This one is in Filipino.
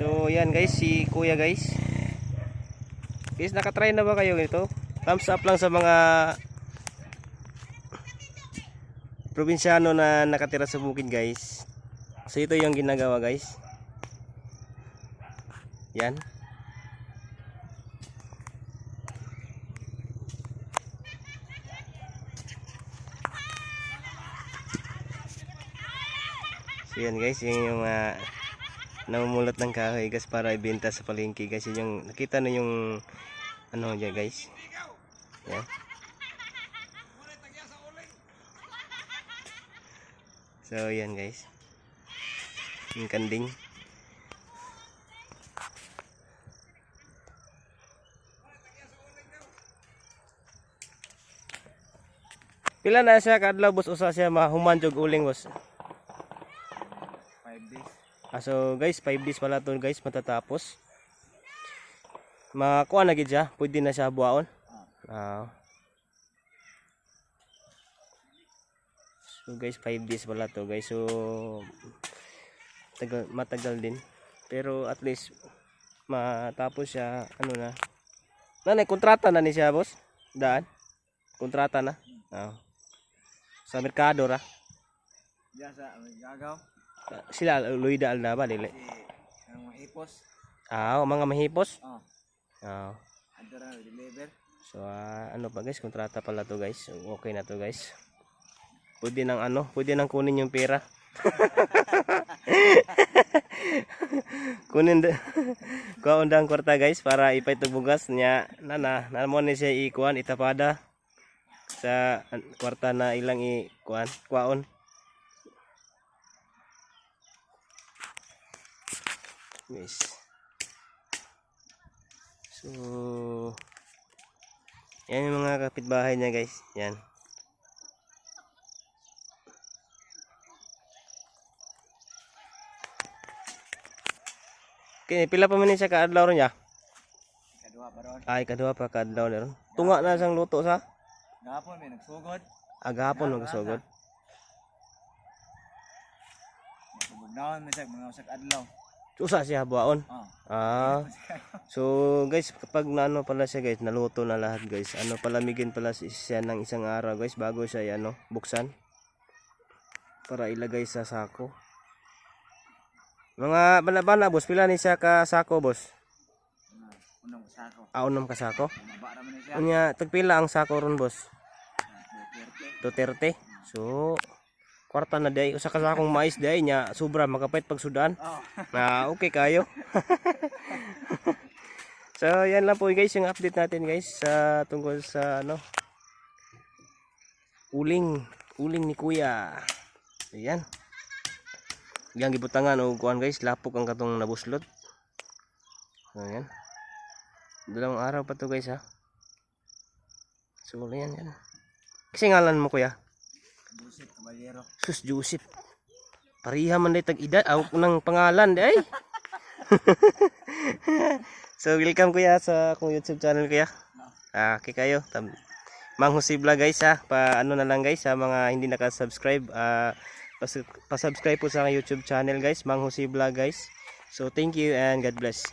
So yan guys, si kuya guys. Guys, nakatry na ba kayo nito? Thumbs up lang sa mga probinsyano na nakatira sa bukid guys. So ito yung ginagawa guys. Yan. So yan guys, yung, yung uh, namumulot ng kahoy guys para ibenta sa palengke guys. Yun yung nakita na yung ano dyan guys. Yan. So yan guys. Yung kanding. Pila na siya kadlaw boss usa siya mahuman jog uling boss. 5 days. Ah, so guys, 5 days pala to guys matatapos. Makuha na gid siya, pwede na siya buhaon. Ah. So guys, 5 days pala to guys. So tagal, matagal din. Pero at least matapos siya ano na. Nanay, kontrata na ni siya, boss. Daan. Kontrata na. Ah. Sa merkado ra. Diyan sa gagaw. Sila Luida Aldaba dili. Si ang mga ipos. Ah, mga mahipos. Oh. Ah. Adara deliver. So ah, ano pa guys, kontrata pala to guys. So, okay na to guys. Pwede nang ano, pwede nang kunin yung pera. kunin da kuha undang kwarta guys para ipay tog bugas nya nana namo ni siya ikuan itapada sa kwarta na ilang i kuan guys so yan yung mga kapitbahay niya guys yan Okay, pila pa man siya kaadlaw ron ya? Kadua pa ron. Ay, kadua pa kaadlaw na ron. Tunga na sang luto sa Gapon may nagsugod. agapon magsugod. Nagbugnaon man sa mga usak adlaw. Usa siya buhaon. Oh. Ah. So guys, kapag naano pala siya guys, naluto na lahat guys. Ano palamigin pala si- siya ng isang araw guys bago siya ano, buksan. Para ilagay sa sako. Mga bana-bana boss, pila ni siya ka sako boss? Sako. Ah, unom ka sako. Ra man ni siya. Unya, tagpila ang sako ron boss? Duterte. 230. So, kwarta na day usa ka sakong mais day nya sobra makapait pag sudan. Oh. Na okay kayo. so, yan lang po guys yung update natin guys sa tungkol sa ano uling, uling ni Kuya. Ayan. Yang gibutangan og kuan guys, lapok ang katong nabuslot. Ayan. Dalawang araw pa to guys ha. So, yan yan. Kasi ngalan mo kuya? Busit kabalyero. Sus Joseph. Pariha man day tag edad aw nang pangalan day. so welcome kuya sa akong YouTube channel kuya. Ah, okay kayo. Tam Manghusibla guys ha. Pa ano na lang guys sa mga hindi naka-subscribe ah pas- pa-subscribe po sa aking YouTube channel guys, Manghusibla guys. So thank you and God bless.